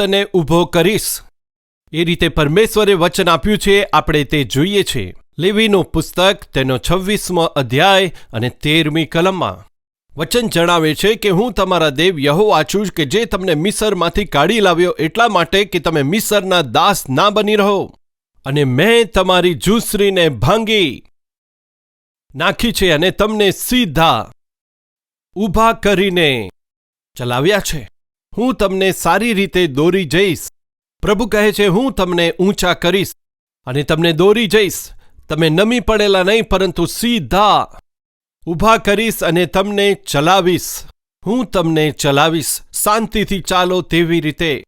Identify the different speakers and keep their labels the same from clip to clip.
Speaker 1: તને ઊભો કરીશ. એ રીતે પરમેશ્વરે વચન આપ્યું છે, આપણે તે જોઈએ છે. લેવીનું પુસ્તક, તેનો છવ્વીસમો અધ્યાય અને તેરમી કલમમાં. વચન જણાવે છે કે હું તમારા દેવ યહોવા છું કે જે તમને મિસરમાંથી કાઢી લાવ્યો એટલા માટે કે તમે મિસરના દાસ ના બની રહો. અને મેં તમારી જુસરીને ભાંગી નાખી છે અને તમને સીધા ઊભા કરીને ચલાવ્યા છે. હું તમને સારી રીતે દોરી જઈશ. પ્રભુ કહે છે, હું તમને ઊંચા કરીશ અને તમને દોરી જઈશ. તમે નમી પડેલા નહીં, પરંતુ સીધા ઊભા કરીશ અને તમને ચલાવીશ. હું તમને ચલાવીશ. શાંતિથી ચાલો તેવી રીતે.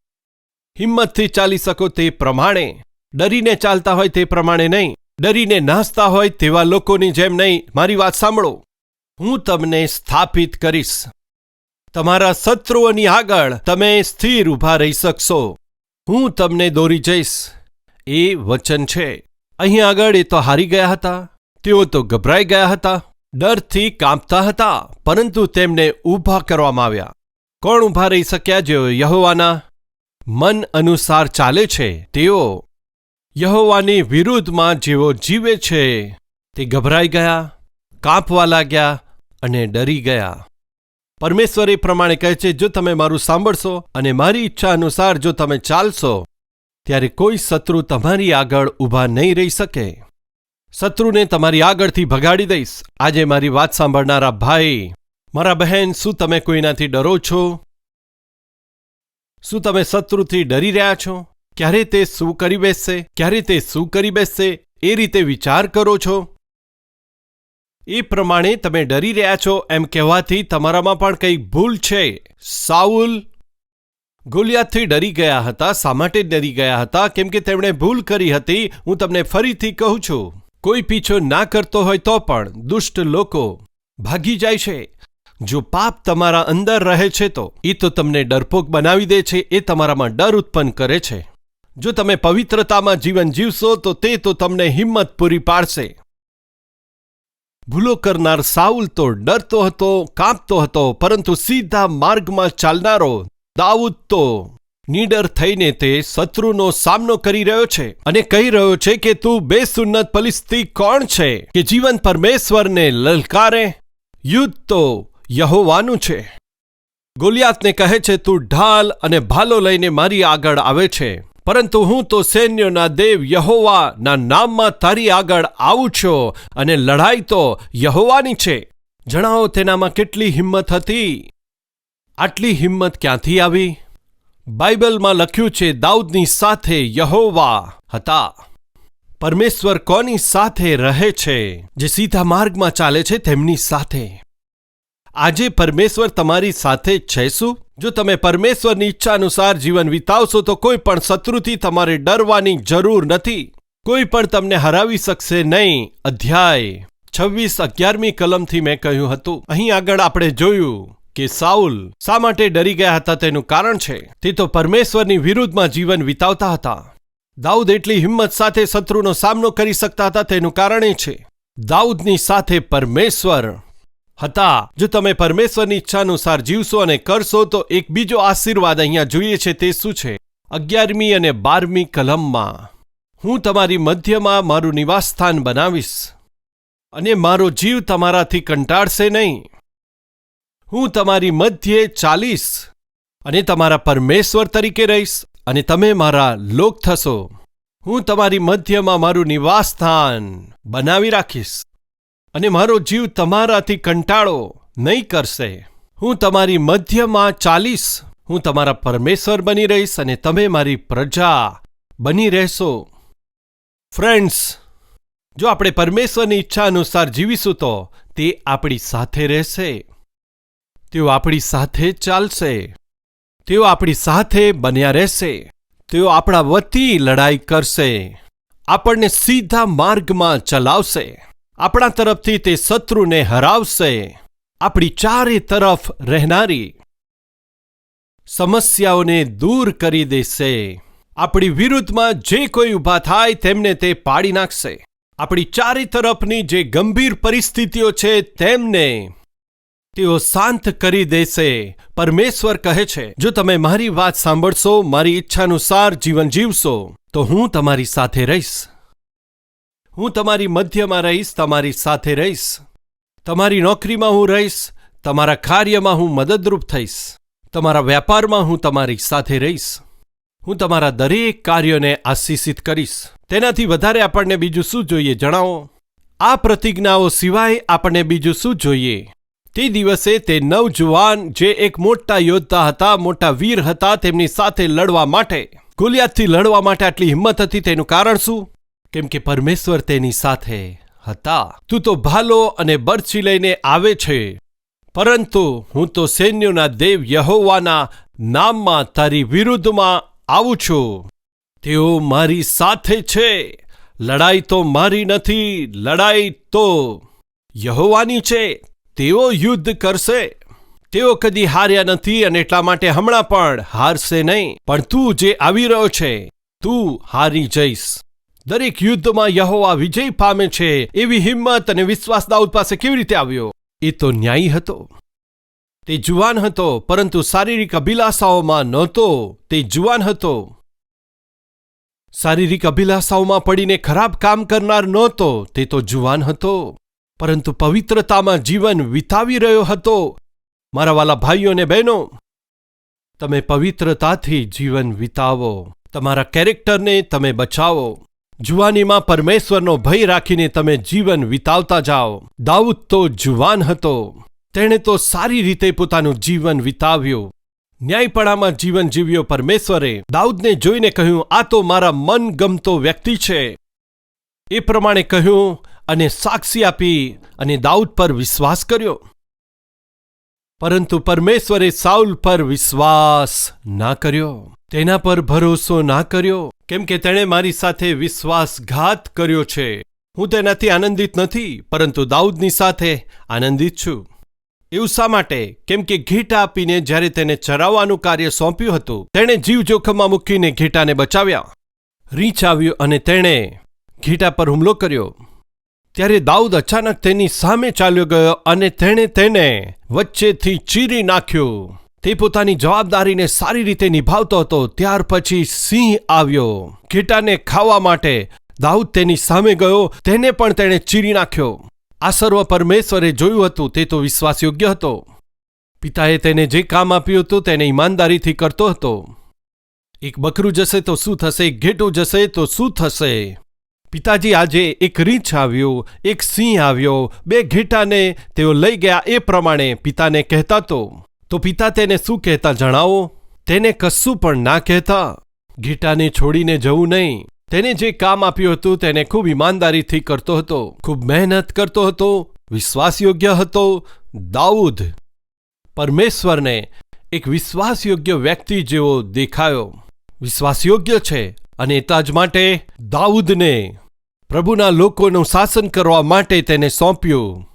Speaker 1: હિંમતથી ચાલી શકો તે પ્રમાણે. ડરીને ચાલતા હોય તે પ્રમાણે નહીં. ડરીને નાસતા હોય તેવા લોકોની જેમ નહીં. મારી વાત સાંભળો. હું તમને સ્થાપિત કરીશ. તમારા શત્રુઓની આગળ તમે સ્થિર ઊભા રહી શકશો. હું તમને દોરી જઈશ. એ વચન છે. અહીં આગળ એ તો હારી ગયા હતા. તેઓ તો ગભરાઈ ગયા હતા. ડરથી કાંપતા હતા, પરંતુ તેમને ઊભા કરવામાં આવ્યા. કોણ ઊભા રહી શક્યા જેઓ યહોવાના મન અનુસાર ચાલે છે, તેઓ યહોવાની વિરુદ્ધમાં જેઓ જીવે છે, તે ગભરાઈ ગયા, કાંપવા લાગ્યા અને ડરી ગયા. પરમેશ્વર એ પ્રમાણે કહે છે, જો તમે મારું સાંભળશો અને મારી ઈચ્છા અનુસાર જો તમે ચાલશો, ત્યારે કોઈ શત્રુ તમારી આગળ ઊભા નહીં રહી શકે. શત્રુને તમારી આગળથી ભગાડી દઈશ. આજે મારી વાત સાંભળનારા ભાઈ, મારા બહેન, શું તમે કોઈનાથી ડરો છો? શું તમે શત્રુથી ડરી રહ્યા છો? ક્યારે તે શું કરી બેસશે? ક્યારે તે શું કરી બેસશે? એ રીતે વિચાર કરો છો? એ પ્રમાણે તમે ડરી રહ્યા છો એમ કહેવાથી તમારામાં પણ કંઈક ભૂલ છે. સાઉલ ગોલિયાતથી ડરી ગયા હતા, શા માટે ડરી ગયા હતા? કેમ કે તેમણે ભૂલ કરી હતી, હું તમને ફરીથી કહું છું. કોઈ પીછો ના કરતો હોય તો પણ દુષ્ટ લોકો ભાગી જાય છે. જો પાપ તમારા અંદર રહે છે તો એ તો તમને ડરપોક બનાવી દે છે, એ તમારામાં ડર ઉત્પન્ન કરે છે. જો તમે પવિત્રતામાં જીવન જીવશો તો તે તો તમને હિંમત પૂરી પાડશે. ભૂલો કરનાર સાઉલ તો ડરતો હતો, કાંપતો હતો, પરંતુ સીધા માર્ગમાં ચાલનારો દાઉદ તો નીડર થઈને તે શત્રુનો સામનો કરી રહ્યો છે અને કહી રહ્યો છે કે, તું બેસુન્નત પલિસ્તી કોણ છે કે જીવન પરમેશ્વરને લલકારે? યુદ્ધ તો યહોવાનું છે. ગોલિયાતને કહે છે, તું ઢાલ અને ભાલો લઈને મારી આગળ આવે છે. પરંતુ હું તો સૈન્યોના દેવ યહોવાના નામમાં તારી આગળ આવું છું અને લડાઈ તો યહોવાની છે. જણાવો તેનામાં કેટલી હિંમત હતી? આટલી હિંમત ક્યાંથી આવી? બાઇબલમાં લખ્યું છે, દાઉદની સાથે યહોવા હતા. પરમેશ્વર કોની સાથે રહે છે? જે સીધા માર્ગમાં ચાલે છે, તેમની સાથે. આજે પરમેશ્વર તમારી સાથે છે શું? જો તમે પરમેશ્વરની ઈચ્છા અનુસાર જીવન વિતાવશો, તો કોઈ પણ શત્રુથી તમારે ડરવાની જરૂર નથી. કોઈ પણ તમને હરાવી શકશે નહીં. અધ્યાય છવ્વીસ અગિયારમી કલમથી મેં કહ્યું હતું. અહીં આગળ આપણે જોયું કે સાઉલ શા માટે ડરી ગયા હતા તેનું કારણ છે. તે તો પરમેશ્વરની વિરુદ્ધમાં જીવન વિતાવતા હતા. દાઉદ એટલી હિંમત સાથે શત્રુનો સામનો કરી શકતા હતા, તેનું કારણ છે. દાઉદની સાથે પરમેશ્વર હતા. જો તમે પરમેશ્વરની ઈચ્છાનુસાર જીવશો અને કરશો, તો એક બીજો આશીર્વાદ અહીંયા જોઈએ છે, તે શું છે? અગિયારમી અને બારમી કલમમાં, હું તમારી મધ્યમાં મારું નિવાસસ્થાન બનાવીશ અને મારો જીવ તમારાથી કંટાળશે નહીં. હું તમારી મધ્યે ચાલીશ અને તમારા પરમેશ્વર તરીકે રહીશ અને તમે મારા લોક થશો. હું તમારી મધ્યમાં મારું નિવાસસ્થાન બનાવી રાખીશ. અને મારો જીવ તમારાથી કંટાળો નહીં કરશે. હું તમારી મધ્યમાં ચાલીશ હું તમારા પરમેશ્વર બની રહીશ અને તમે મારી પ્રજા બની રહેશો. ફ્રેન્ડ્સ જો આપણે પરમેશ્વરની ઈચ્છા અનુસાર જીવીશું તો તે આપણી સાથે રહેશે. તેઓ આપણી સાથે ચાલશે. તેઓ આપણી સાથે બન્યા રહેશે. તેઓ આપણા વતી લડાઈ કરશે. આપણને સીધા માર્ગમાં ચલાવશે. આપણા તરફથી તે શત્રુને હરાવશે. આપણી ચારે તરફ રહેનારી સમસ્યાઓને દૂર કરી દેશે. આપણી વિરુદ્ધમાં જે કોઈ ઊભા થાય તેમને તે પાડી નાખશે. આપણી ચારે તરફની જે ગંભીર પરિસ્થિતિઓ છે તેમને તેઓ શાંત કરી દેશે. પરમેશ્વર કહે છે, જો તમે મારી વાત સાંભળશો, મારી ઈચ્છાનુસાર જીવન જીવશો, તો હું તમારી સાથે રહીશ. હું તમારી મધ્યમાં રહીશ, તમારી સાથે રહીશ. તમારી નોકરીમાં હું રહીશ, તમારા કાર્યમાં હું મદદરૂપ થઈશ. તમારા વ્યાપારમાં હું તમારી સાથે રહીશ. હું તમારા દરેક કાર્યોને આશીષિત કરીશ. તેનાથી વધારે આપણને બીજું શું જોઈએ, જણાવો? આ પ્રતિજ્ઞાઓ સિવાય આપણને બીજું શું જોઈએ? તે દિવસે તે નવજુવાન જે એક મોટા યોદ્ધા હતા, મોટા વીર હતા, તેમની સાથે લડવા માટે ગોલિયાતથી લડવા માટે આટલી હિંમત હતી, તેનું કારણ શું? કેમ કે પરમેશ્વર તેની સાથે હતા. તું તો ભાલો અને બરછી લઈને આવે છે. પરંતુ હું તો સૈન્યોના દેવ યહોવાના નામમાં તારી વિરુદ્ધમાં આવું છું. તેઓ મારી સાથે છે. લડાઈ તો મારી નથી, લડાઈ તો યહોવાની છે. તેઓ યુદ્ધ કરશે. તેઓ કદી હાર્યા નથી અને એટલા માટે હમણાં પણ હારશે નહીં. પણ તું જે આવી રહ્યો છે, તું હારી જઈશ. દરેક યુદ્ધમાં યહોવા વિજય પામે છે એવી હિંમત અને વિશ્વાસ દાઉદ પાસે કેવી રીતે આવ્યો? એ તો ન્યાયી હતો. તે જુવાન હતો, પરંતુ શારીરિક અભિલાષાઓમાં નહોતો. તે જુવાન હતો. શારીરિક અભિલાષાઓમાં પડીને ખરાબ કામ કરનાર નહોતો. તે તો જુવાન હતો. પરંતુ પવિત્રતામાં જીવન વિતાવી રહ્યો હતો. મારા વાલા ભાઈઓ અને બહેનો, તમે પવિત્રતાથી જીવન વિતાવો. તમારા કેરેક્ટરને તમે બચાવો. જુવાનીમાં પરમેશ્વરનો ભય રાખીને તમે જીવન વિતાવતા જાઓ. દાઉદ તો જુવાન હતો. તેણે તો સારી રીતે પોતાનું જીવન વિતાવ્યું. ન્યાયપણામાં જીવન જીવ્યો પરમેશ્વરે. દાઉદને જોઈને કહ્યું, આ તો મારા મન ગમતો વ્યક્તિ છે. એ પ્રમાણે કહ્યું અને સાક્ષી આપી અને દાઉદ પર વિશ્વાસ કર્યો. પરંતુ પરમેશ્વરે સાઉલ પર વિશ્વાસ ના કર્યો. તેના પર ભરોસો ના કર્યો. કેમ કે તેણે મારી સાથે વિશ્વાસઘાત કર્યો છે. હું તેનાથી આનંદિત નથી, પરંતુ દાઉદની સાથે આનંદિત છું. એવું શા માટે? કેમ કે ઘેટા આપીને જ્યારે તેને ચરાવવાનું કાર્ય સોંપ્યું હતું, તેણે જીવ જોખમમાં મૂકીને ઘેટાને બચાવ્યા. રીંછ આવ્યું અને તેણે ઘેટા પર હુમલો કર્યો. ત્યારે દાઉદ અચાનક તેની સામે ચાલ્યો ગયો અને તેણે તેને વચ્ચેથી ચીરી નાખ્યો. તે પોતાની જવાબદારીને સારી રીતે નિભાવતો હતો. ત્યાર પછી સિંહ આવ્યો. ઘેટાને ખાવા માટે દાઉદ તેની સામે ગયો. તેને પણ તેણે ચીરી નાખ્યો. આ સર્વ પરમેશ્વરે જોયું હતું. તે તો વિશ્વાસયોગ્ય હતો. પિતાએ તેને જે કામ આપ્યું હતું તેને ઈમાનદારીથી કરતો હતો. એક બકરું જશે તો શું થશે? એક ઘેટું જશે તો શું થશે? પિતાજી આજે એક રીંછ આવ્યો, એક સિંહ આવ્યો, બે ઘેટાને તેઓ લઈ ગયા એ પ્રમાણે પિતાને કહેતા તો તો પિતા તેને શું કહેતા જણાવો? તેને કશું પણ ના કહેતા. ઘેટાને છોડીને જવું નહીં. તેને જે કામ આપ્યું હતું તેને ખૂબ ઈમાનદારીથી કરતો હતો, ખૂબ મહેનત કરતો હતો, વિશ્વાસયોગ્ય હતો. દાઉદ, પરમેશ્વરને એક વિશ્વાસયોગ્ય વ્યક્તિ જેવો દેખાયો. વિશ્વાસયોગ્ય છે અને એટલા જ માટે દાઉદને પ્રભુના લોકોનું શાસન કરવા માટે તેને સોંપ્યું.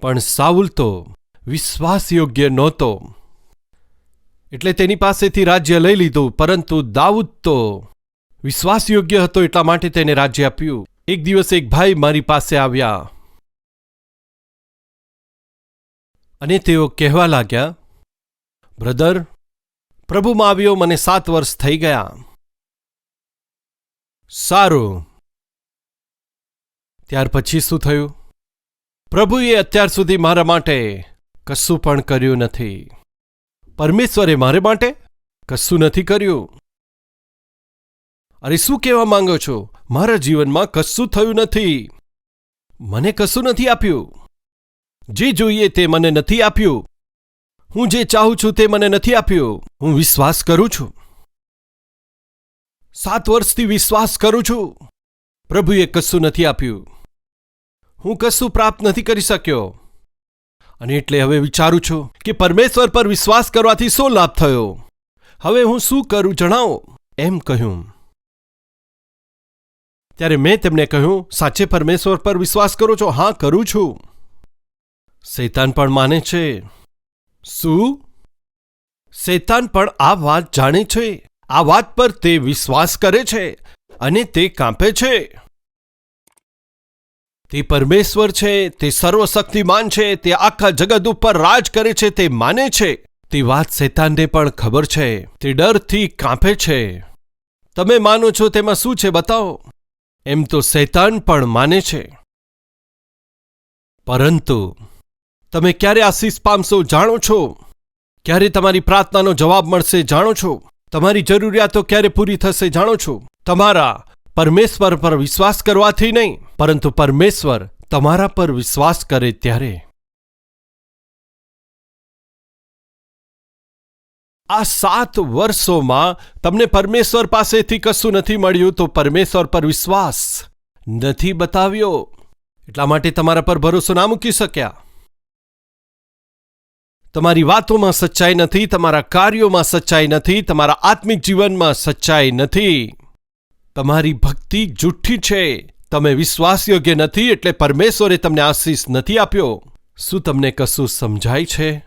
Speaker 1: પણ સાઉલ તો વિશ્વાસયોગ્ય નહોતો. એટલે તેની પાસેથી રાજ્ય લઈ લીધું, પરંતુ દાઉદ તો વિશ્વાસયોગ્ય હતો એટલા માટે તેને રાજ્ય આપ્યું. એક દિવસ એક ભાઈ મારી પાસે આવ્યા. અને તેઓ કહેવા લાગ્યા, બ્રધર, પ્રભુમાં આવ્યો, મને સાત વર્ષ થઈ ગયા. સારું ત્યાર પછી શું થયું? પ્રભુએ અત્યાર સુધી મારા માટે કશું પણ કર્યું નથી. પરમેશ્વરે મારે માટે કશું નથી કર્યું. અરે શું કહેવા માંગો છો? મારા જીવનમાં કશું થયું નથી. મને કશું નથી આપ્યું. જે જોઈએ તે મને નથી આપ્યું. હું જે ચાહું છું તે મને નથી આપ્યું. હું વિશ્વાસ કરું છું. સાત વર્ષથી વિશ્વાસ કરું છું. પ્રભુએ કશું નથી આપ્યું. હું કશું પ્રાપ્ત નથી કરી શક્યો. અને એટલે હવે વિચારું છું કે પરમેશ્વર પર વિશ્વાસ કરવાથી શું લાભ થયો? હવે હું શું કરું જણાવો? એમ કહ્યું. ત્યારે મેં તેમને કહ્યું, સાચે પરમેશ્વર પર વિશ્વાસ કરો છો? હા, કરું છું. શૈતાન પણ માને છે. શું? શૈતાન પણ આ વાત જાણે છે. આ વાત પર તે વિશ્વાસ કરે છે અને તે કાંપે છે. તે પરમેશ્વર છે, તે સર્વશક્તિમાન છે, તે આખા જગત ઉપર રાજ કરે છે, તે માને છે. તે વાત શેતાનને પણ ખબર છે. તે ડરથી કાંપે છે. તમે માનો છો તેમાં શું છે બતાવો. એમ તો શૈતાન પણ માને છે. પરંતુ, તમે ક્યારે આશીષ પામશો જાણો છો? ક્યારે તમારી પ્રાર્થનાનો જવાબ મળશે જાણો છો? તમારી જરૂરિયાતો ક્યારે પૂરી થશે જાણો છો? તમારા પરમેશ્વર પર વિશ્વાસ કરવાથી નહીં પરંતુ પરમેશ્વર તમારા પર વિશ્વાસ કરે ત્યારે આ સાત વર્ષોમાં તમને પરમેશ્વર પાસેથી કશું નથી મળ્યું તો પરમેશ્વર પર વિશ્વાસ નથી બતાવ્યો એટલા માટે તમારા પર ભરોસો ના મૂકી શક્યા તમારી વાતોમાં સચ્ચાઈ નથી તમારા કાર્યોમાં સચ્ચાઈ નથી તમારા આત્મિક જીવનમાં સચ્ચાઈ નથી તમારી ભક્તિ જુઠ્ઠી છે. તમે વિશ્વાસયોગ્ય નથી એટલે પરમેશ્વરે તમને આશીષ નથી આપ્યો. શું તમને કશું સમજાય છે?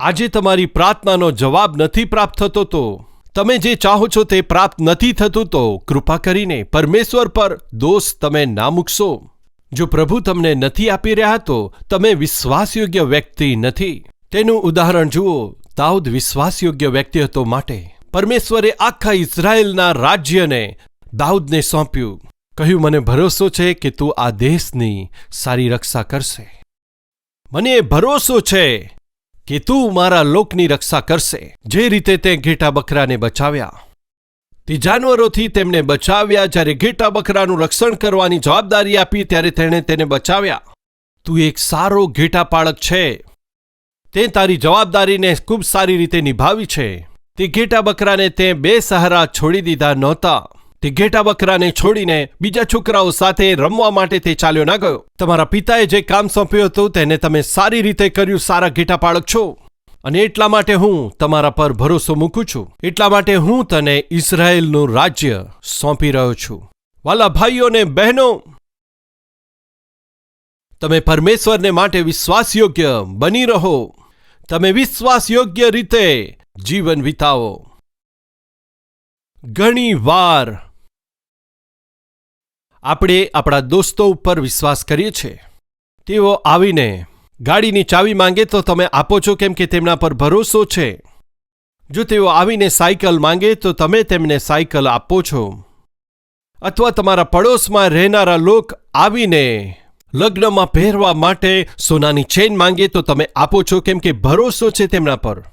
Speaker 1: આજે તમારી પ્રાર્થનાનો જવાબ નથી પ્રાપ્ત થતો તો. તમે જે ચાહો છો તે પ્રાપ્ત નથી થતું તો કૃપા કરીને પરમેશ્વર પર દોષ તમે ના મૂકશો. જો પ્રભુ તમને નથી આપી રહ્યા તો તમે વિશ્વાસયોગ્ય વ્યક્તિ નથી. તેનું ઉદાહરણ જુઓ. દાઉદ વિશ્વાસયોગ્ય વ્યક્તિ હતો માટે. પરમેશ્વરે આખા ઇઝરાયેલના રાજ્યને દાઉદને સોંપ્યું, કહ્યું, મને ભરોસો છે કે તું આ દેશની સારી રક્ષા કરશે. મને ભરોસો છે કે તું મારા લોકની રક્ષા કરશે. જે રીતે તે ઘેટા બકરાને બચાવ્યા. તે જાનવરોથી તેમને બચાવ્યા. જ્યારે ઘેટા બકરાનું રક્ષણ કરવાની જવાબદારી આપી, ત્યારે તેણે તેને બચાવ્યા. તું એક સારો ઘેટા પાળક છે. તે તારી જવાબદારીને ખૂબ સારી રીતે નિભાવી છે. તે ઘેટા બકરાને તે બે સહારા છોડી દીધા નહોતા. તે ઘેટા બકરાને છોડીને બીજા છોકરાઓ સાથે રમવા માટે તે ચાલ્યો ના ગયો. તમારા પિતાએ જે કામ સોંપ્યું હતું તેને તમે સારી રીતે કર્યું, સારા ઘેટા પાળક છો. અને એટલા માટે હું તમારા પર ભરોસો મૂકું છું. એટલા માટે હું તને ઇઝરાયેલનું રાજ્ય સોંપી રહ્યો છું. વાલા ભાઈઓ ને બહેનો, તમે પરમેશ્વરને માટે વિશ્વાસયોગ્ય બની રહો. તમે વિશ્વાસયોગ્ય રીતે જીવન વિતાવો. ઘણી વાર આપણે આપણા દોસ્તો ઉપર વિશ્વાસ કરીએ છીએ. તેઓ આવીને ગાડીની ચાવી માંગે તો તમે આપો છો કેમ કે તેમના પર ભરોસો છે. જો તેઓ આવીને સાયકલ માંગે તો તમે તેમને સાયકલ આપો છો. અથવા તમારા પડોશમાં રહેનારા લોક આવીને લગ્નમાં પહેરવા માટે સોનાની ચેન માંગે તો તમે આપો છો કેમ કે ભરોસો છે તેમના પર.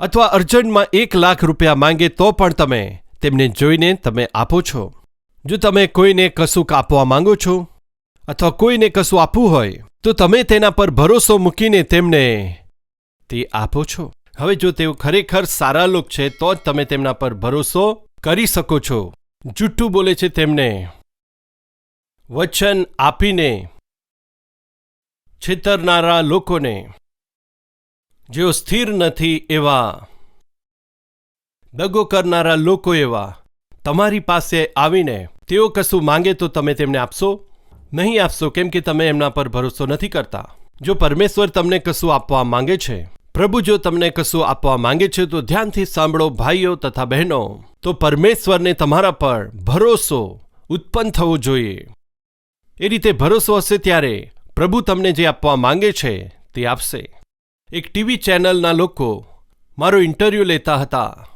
Speaker 1: અથવા અર્જન્ટમાં એક લાખ રૂપિયા માંગે તો પણ તમે તેમને જોઈને તમે આપો છો. જો તમે કોઈને કશું કાપવા માંગો છો અથવા કોઈને કશું આપવું હોય, તો તમે તેના પર ભરોસો મૂકીને તેમને તે આપો છો. હવે જો તેઓ ખરેખર સારા લોક છે, તો જ તમે તેમના પર ભરોસો કરી શકો છો. જુઠ્ઠું બોલે છે તેમને, વચન આપીને છેતરનારા લોકોને, જેઓ સ્થિર નથી એવા, દગો કરનારા લોકો એવા, તમારી પાસે આવીને તેઓ કશું માંગે તો તમે તેમને આપશો? નહીં આપશો, કેમ કે તમે એમના પર ભરોસો નથી કરતા. જો પરમેશ્વર તમને કશું આપવા માંગે છે, પ્રભુ જો તમને કશું આપવા માંગે છે, તો ધ્યાનથી સાંભળો ભાઈઓ તથા બહેનો. તો પરમેશ્વરને તમારા પર ભરોસો ઉત્પન્ન થવો જોઈએ. એ રીતે ભરોસો હશે ત્યારે પ્રભુ તમને જે આપવા માંગે છે, તે આપશે. એક ટીવી ચેનલના લોકો મારો ઇન્ટરવ્યૂ લેતા હતા.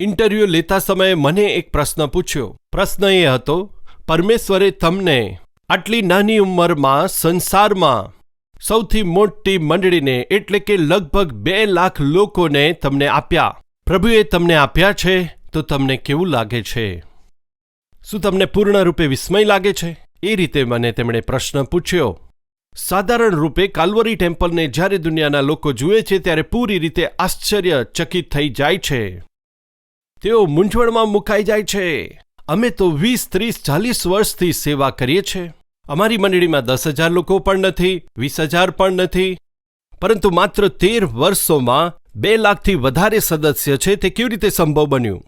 Speaker 1: ઇન્ટરવ્યૂ લેતા સમયે મને એક પ્રશ્ન પૂછ્યો. પ્રશ્ન એ હતો, પરમેશ્વરે તમને આટલી નાની ઉંમરમાં સંસારમાં સૌથી મોટી મંડળીને એટલે કે લગભગ બે લાખ લોકોને તમને આપ્યા. પ્રભુએ તમને આપ્યા છે, તો તમને કેવું લાગે છે? શું તમને પૂર્ણરૂપે વિસ્મય લાગે છે? એ રીતે મને તેમણે પ્રશ્ન પૂછ્યો. સાધારણ રૂપે કાલ્વરી ટેમ્પલને જ્યારે દુનિયાના લોકો જુએ છે, ત્યારે પૂરી રીતે આશ્ચર્યચકિત થઈ જાય છે. તેઓ મૂંઝવણમાં મુકાઈ જાય છે. અમે તો વીસ, ત્રીસ, ચાલીસ વર્ષથી સેવા કરીએ છીએ. અમારી મંડળીમાં દસ હજાર લોકો પણ નથી, વીસ હજાર પણ નથી. પરંતુ માત્ર તેર વર્ષોમાં બે લાખથી વધારે સદસ્ય છે તે કેવી રીતે સંભવ બન્યું?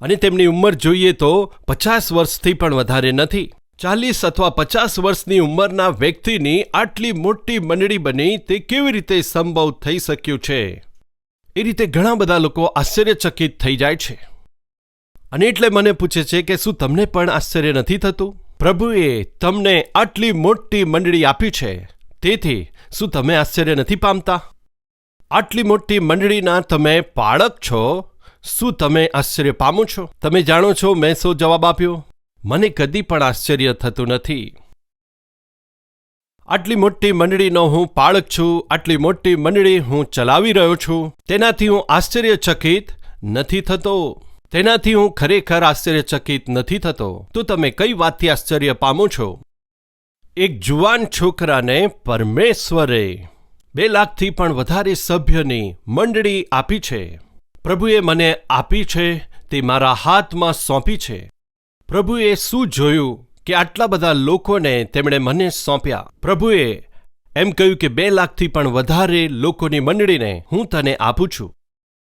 Speaker 1: અને તેમની ઉંમર જોઈએ તો પચાસ વર્ષથી પણ વધારે નથી. ચાલીસ અથવા પચાસ વર્ષની ઉંમરના વ્યક્તિની આટલી મોટી મંડળી બની તે કેવી રીતે સંભવ થઈ શક્યું છે? એ રીતે ઘણા બધા લોકો આશ્ચર્યચકિત થઈ જાય છે. અને એટલે મને પૂછે છે કે શું તમને પણ આશ્ચર્ય નથી થતું? પ્રભુએ તમને આટલી મોટી મંડળી આપી છે, તેથી શું તમે આશ્ચર્ય નથી પામતા? આટલી મોટી મંડળીના તમે પાળક છો, શું તમે આશ્ચર્ય પામો છો? તમે જાણો છો મેં શું જવાબ આપ્યો? મને કદી પણ આશ્ચર્ય થતું નથી. આટલી મોટી મંડળીનો હું પાળક છું, આટલી મોટી મંડળી હું ચલાવી રહ્યો છું. તેનાથી હું આશ્ચર્યચકિત નથી થતો. તેનાથી હું ખરેખર આશ્ચર્યચકિત નથી થતો. તો તમે કઈ વાતથી આશ્ચર્ય પામો છો? એક જુવાન છોકરાને પરમેશ્વરે બે લાખથી પણ વધારે સભ્યની મંડળી આપી છે. પ્રભુએ મને આપી છે, તે મારા હાથમાં સોંપી છે. પ્રભુએ શું જોયું? કે આટલા બધા લોકોને તેમણે મને સોંપ્યા. પ્રભુએ એમ કહ્યું કે બે લાખથી પણ વધારે લોકોની મંડળીને હું તને આપું છું.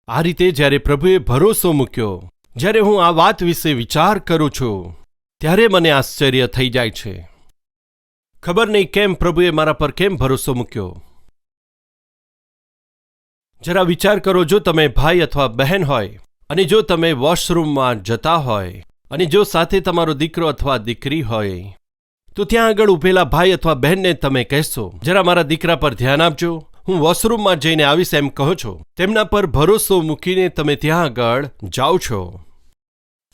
Speaker 1: આ રીતે જ્યારે પ્રભુએ ભરોસો મૂક્યો, જ્યારે હું આ વાત વિશે વિચાર કરું છું, ત્યારે મને આશ્ચર્ય થઈ જાય છે. ખબર નહીં કેમ પ્રભુએ મારા પર કેમ ભરોસો મૂક્યો. જરા વિચાર કરો, જો તમે ભાઈ અથવા બહેન હોય અને જો તમે વોશરૂમમાં જતા હોય અને જો સાથે તમારો દીકરો અથવા દીકરી હોય, તો ત્યાં આગળ ઊભેલા ભાઈ અથવા બહેનને તમે કહેશો, જરા મારા દીકરા પર ધ્યાન આપજો. હું વોશરૂમમાં જઈને આવીશ એમ કહો છો. તેમના પર ભરોસો મૂકીને તમે ત્યાં આગળ જાઓ છો.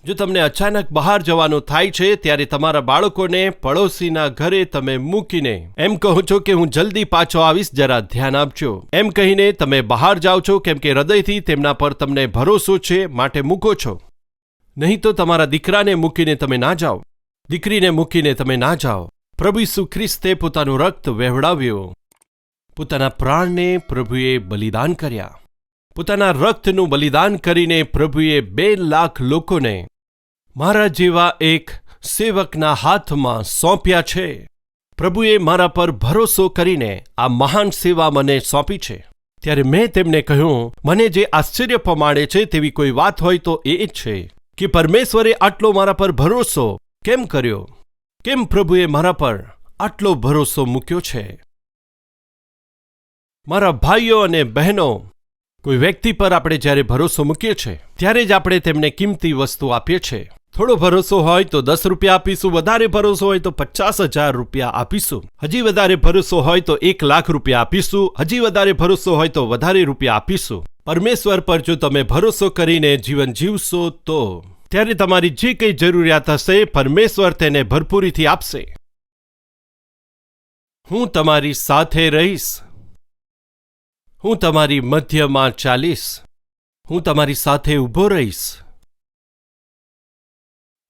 Speaker 1: જો તમને અચાનક બહાર જવાનું થાય છે, ત્યારે તમારા બાળકોને પડોશીના ઘરે તમે મૂકીને એમ કહો છો કે, હું જલ્દી પાછો આવીશ, જરા ધ્યાન આપજો. એમ કહીને તમે બહાર જાઓ છો, કેમ કે હૃદયથી તેમના પર તમને ભરોસો છે, માટે મૂકો છો. નહીં તો તમારા દીકરાને મૂકીને તમે ના જાઓ. દીકરીને મૂકીને તમે ના જાઓ. પ્રભુ ઈસુ ખ્રિસ્તે પોતાનું રક્ત વહેવડાવ્યું. પોતાના પ્રાણને પ્રભુએ બલિદાન કર્યા. પોતાના રક્તનું બલિદાન કરીને પ્રભુએ બે લાખ લોકોને મારા જેવા એક સેવકના હાથમાં સોંપ્યા છે. પ્રભુએ મારા પર ભરોસો કરીને આ મહાન સેવા મને સોંપી છે. ત્યારે મેં તેમને કહ્યું, મને જે આશ્ચર્ય પમાડે છે તેવી કોઈ વાત હોય તો એ જ છે. કે પરમેશ્વરે આટલો મારા પર ભરોસો કેમ કર્યો? કેમ પ્રભુએ મારા પર આટલો ભરોસો મૂક્યો છે? મારા ભાઈઓ અને બહેનો, કોઈ વ્યક્તિ પર આપણે જ્યારે ભરોસો મૂકીએ છીએ, ત્યારે જ આપણે તેમને કિંમતી વસ્તુ આપીએ છીએ. થોડો ભરોસો હોય તો દસ રૂપિયા આપીશું, વધારે ભરોસો હોય તો પચાસ હજાર રૂપિયા આપીશું. હજી વધારે ભરોસો હોય તો એક લાખ રૂપિયા આપીશું, હજી વધારે ભરોસો હોય તો વધારે રૂપિયા આપીશું. પરમેશ્વર પર જો તમે ભરોસો કરીને જીવન જીવશો તો ત્યારે તમારી જે કંઈ જરૂરિયાત હશે, પરમેશ્વર તેને ભરપૂરીથી આપશે. હું તમારી સાથે રહીશ. હું તમારી મધ્યમાં ચાલીશ. હું તમારી સાથે ઊભો રહીશ.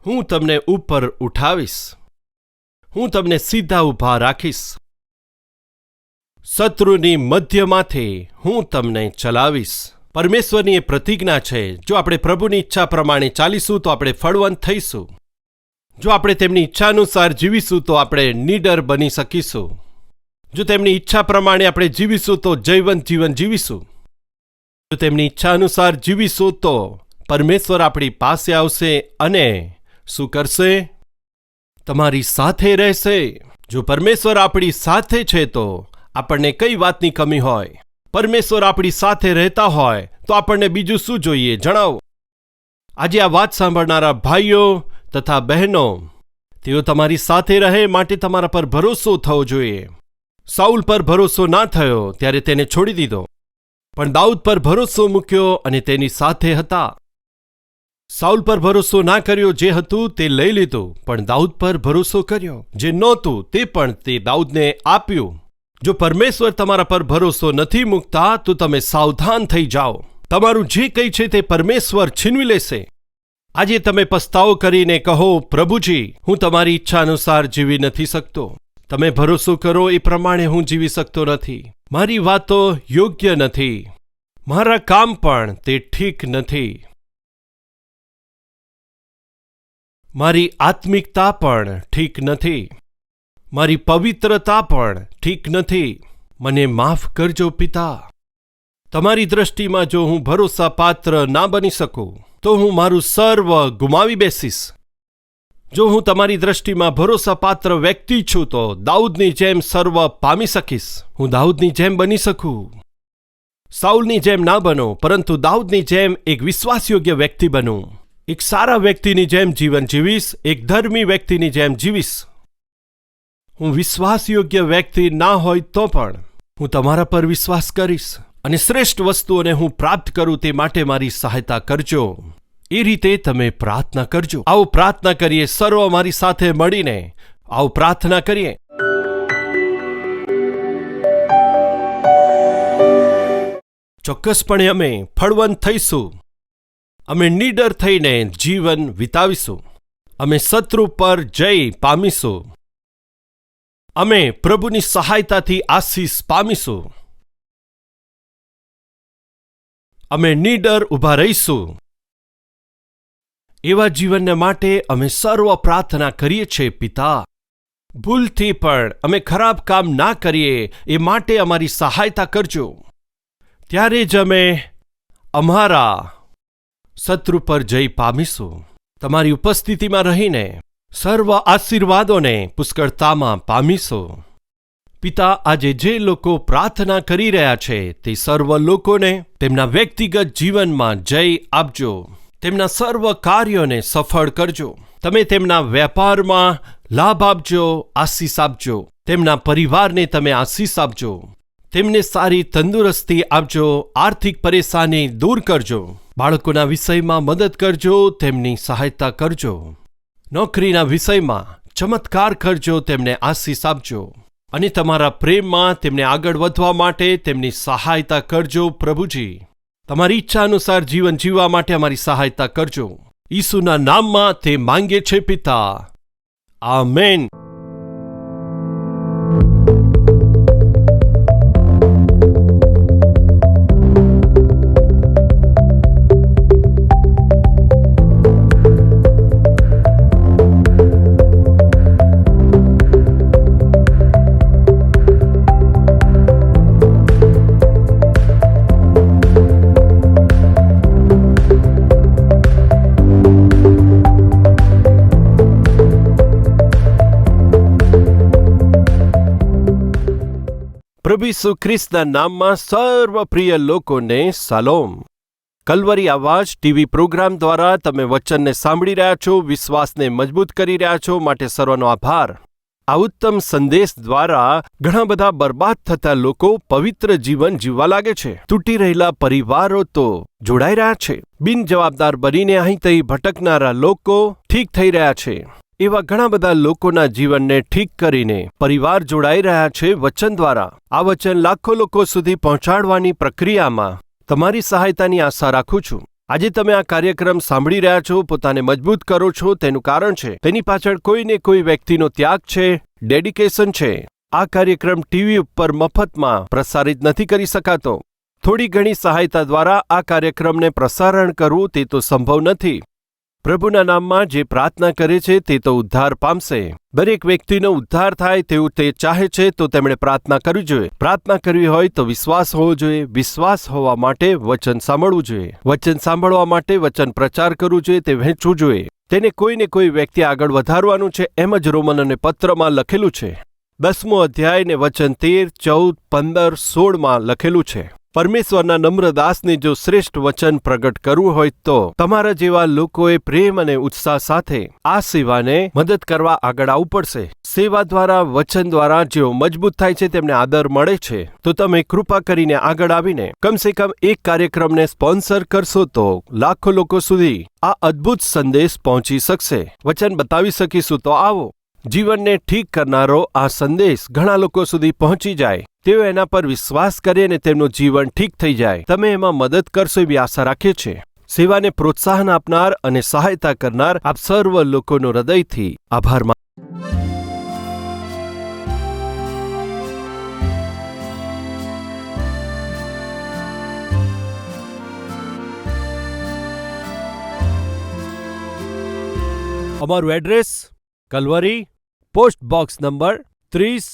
Speaker 1: હું તમને ઉપર ઉઠાવીશ. હું તમને સીધા ઊભા રાખીશ. શત્રુની મધ્યમાંથી હું તમને ચલાવીશ. પરમેશ્વરની એ પ્રતિજ્ઞા છે, જો આપણે પ્રભુની ઈચ્છા પ્રમાણે ચાલીશું, તો આપણે ફળવંત થઈશું. જો આપણે તેમની ઈચ્છાનુસાર જીવીશું, તો આપણે નીડર બની શકીશું. જો તેમની ઈચ્છા પ્રમાણે આપણે જીવીશું, તો જૈવંત જીવન જીવીશું. જો તેમની ઈચ્છા અનુસાર જીવીશું, તો પરમેશ્વર આપણી પાસે આવશે અને શું કરશે? તમારી સાથે રહેશે. જો પરમેશ્વર આપણી સાથે છે, તો આપણને કઈ વાતની કમી હોય? પરમેશ્વર આપણી સાથે રહેતા હોય, તો આપણને બીજું શું જોઈએ? જણાવો. આજે આ વાત સાંભળનારા ભાઈઓ તથા બહેનો, તેઓ તમારી સાથે રહે માટે તમારા પર ભરોસો થવો જોઈએ. સાઉલ પર ભરોસો ના થયો, ત્યારે તેને છોડી દીધો. પણ દાઉદ પર ભરોસો મૂક્યો અને તેની સાથે હતા. સાઉલ પર ભરોસો ના કર્યો જે હતું તે લઈ લીધું, પણ દાઉદ પર ભરોસો કર્યો જે નહોતું તે પણ તે દાઉદને આપ્યું. જો પરમેશ્વર તમારા પર ભરોસો નથી મૂકતા, તો તમે સાવધાન થઈ જાઓ. તમારું જે કંઈ છે તે પરમેશ્વર છીનવી લેશે. આજે તમે પસ્તાવો કરીને કહો, પ્રભુજી, હું તમારી ઈચ્છા અનુસાર જીવી નથી શકતો. તમે ભરોસો કરો, એ પ્રમાણે હું જીવી શકતો નથી. મારી વાતો યોગ્ય નથી. મારા કામ પણ તે ઠીક નથી. મારી આત્મિકતા પણ ઠીક નથી. મારી પવિત્રતા પણ ઠીક નથી. મને માફ કરજો પિતા. તમારી દ્રષ્ટિમાં જો હું ભરોસાપાત્ર ના બની શકું, તો હું મારું સર્વ ગુમાવી બેસીશ. જો હું તમારી દ્રષ્ટિમાં ભરોસાપાત્ર વ્યક્તિ છું, તો દાઉદની જેમ સર્વ પામી શકીશ. હું દાઉદની જેમ બની શકું. સાઉલની જેમ ના બનો, પરંતુ દાઉદની જેમ એક વિશ્વાસયોગ્ય વ્યક્તિ બનું. એક સારા વ્યક્તિની જેમ જીવન જીવીશ, એક ધર્મી વ્યક્તિની જેમ જીવીશ. હું વિશ્વાસયોગ્ય વ્યક્તિ ના હોય તો પણ હું તમારા પર વિશ્વાસ કરીશ અને શ્રેષ્ઠ વસ્તુઓને હું પ્રાપ્ત કરું તે માટે મારી સહાયતા કરજો. એ રીતે તમે પ્રાર્થના કરજો. આવો પ્રાર્થના કરીએ, સર્વ મારી સાથે મળીને. આવો પ્રાર્થના કરીએ. ચોક્કસપણે અમે ફળવંત થઈશું. અમે નીડર થઈને જીવન વિતાવીશું. અમે શત્રુ પર જય પામીશું. અમે પ્રભુની સહાયતાથી આશીષ પામીશું. અમે નીડર ઊભા રહીશું. એવા જીવનને માટે અમે સર્વ પ્રાર્થના કરીએ છીએ, પિતા. ભૂલથી પણ અમે ખરાબ કામ ના કરીએ, એ માટે અમારી સહાયતા કરજો. ત્યારે જ અમે અમારા શત્રુ પર જય પામીશું. તમારી ઉપસ્થિતિમાં રહીને સર્વ આશીર્વાદોને પુષ્કળતામાં પામીશો. પિતા આજે જે લોકો પ્રાર્થના કરી રહ્યા છે તે સર્વ લોકોને તેમના વ્યક્તિગત જીવનમાં જય આપજો. તેમના સર્વ કાર્યોને સફળ કરજો. તમે તેમના વેપારમાં લાભ આપજો, આશીષ આપજો. તેમના પરિવારને તમે આશીષ આપજો. તેમને સારી તંદુરસ્તી આપજો, આર્થિક પરેશાની દૂર કરજો. બાળકોના વિષયમાં મદદ કરજો, તેમની સહાયતા કરજો. નોકરીના વિષયમાં ચમત્કાર કરજો, તેમને આશીષ આપજો. અને તમારા પ્રેમમાં તેમને આગળ વધવા માટે તેમની સહાયતા કરજો પ્રભુજી. તમારી ઈચ્છા અનુસાર જીવન જીવવા માટે અમારી સહાયતા કરજો. ઈસુના નામમાં તે માંગે છે પિતા. આમેન. પ્રભુ ઈસુ ખ્રિસ્તના નામમાં સર્વ પ્રિય લોકોને સલોમ. કલવરી અવાજ ટીવી પ્રોગ્રામ દ્વારા તમે વચનને સાંભળી રહ્યા છો, વિશ્વાસને મજબૂત કરી રહ્યા છો, માટે સર્વનો આભાર. આ ઉત્તમ સંદેશ દ્વારા ઘણા બધા બરબાદ થતા લોકો પવિત્ર જીવન જીવવા લાગે છે. તૂટી રહેલા પરિવારો તો જોડાઈ રહ્યા છે. બિનજવાબદાર બનીને અહીં તહીં ભટકનારા લોકો ઠીક થઈ રહ્યા છે. એવા ઘણા બધા લોકોના જીવનને ઠીક કરીને પરિવાર જોડાઈ રહ્યા છે વચન દ્વારા. આ વચન લાખો લોકો સુધી પહોંચાડવાની પ્રક્રિયામાં તમારી સહાયતાની આશા રાખું છું. આજે તમે આ કાર્યક્રમ સાંભળી રહ્યા છો, પોતાને મજબૂત કરો છો, તેનું કારણ છે. તેની પાછળ કોઈને કોઈ વ્યક્તિનો ત્યાગ છે, ડેડિકેશન છે. આ કાર્યક્રમ ટીવી ઉપર મફતમાં પ્રસારિત નથી કરી શકાતો. થોડી ઘણી સહાયતા દ્વારા આ કાર્યક્રમને પ્રસારણ કરવું તે તો સંભવ નથી. પ્રભુના નામમાં જે પ્રાર્થના કરે છે તે તો ઉદ્ધાર પામશે. દરેક વ્યક્તિનો ઉદ્ધાર થાય તેવું તે ચાહે છે તો તેમણે પ્રાર્થના કરવી જોઈએ. પ્રાર્થના કરવી હોય તો વિશ્વાસ હોવો જોઈએ. વિશ્વાસ હોવા માટે વચન સાંભળવું જોઈએ. વચન સાંભળવા માટે વચન પ્રચાર કરવું જોઈએ તે વહેંચવું જોઈએ. તેને કોઈને કોઈ વ્યક્તિ આગળ વધારવાનું છે એમ જ રોમન અને પત્રમાં લખેલું છે. દસમો અધ્યાય ને વચન તેર, ચૌદ, પંદર, સોળમાં લખેલું છે. પરમેશ્વરના નમ્ર દાસને જો શ્રેષ્ઠ વચન પ્રગટ કરવું હોય તો તમારા જેવા લોકોએ પ્રેમ અને ઉત્સાહ સાથે આ સેવાને મદદ કરવા આગળ આવવું પડશે. સેવા દ્વારા, વચન દ્વારા જેઓ મજબૂત થાય છે, તેમને આદર મળે છે. તો તમે કૃપા કરીને આગળ આવીને કમસે કમ એક કાર્યક્રમને સ્પોન્સર કરશો તો લાખો લોકો સુધી આ અદ્ભુત સંદેશ પહોંચી શકશે. વચન બતાવી શકીશું તો આવો. જીવનને ઠીક કરનારો આ સંદેશ ઘણા લોકો સુધી પહોંચી જાય. તેઓ એના પર વિશ્વાસ કરે અને તેમનું જીવન ઠીક થઈ જાય. તમે એમાં મદદ કરશો એવી આશા રાખીએ છીએ. સેવાને પ્રોત્સાહન આપનાર અને સહાયતા કરનાર આપ સર્વ લોકોનો હૃદયથી આભાર અમારું address Calvary post box number ત્રીસ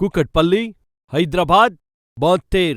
Speaker 1: કુકટપલ્લી હૈદરાબાદ બોતેર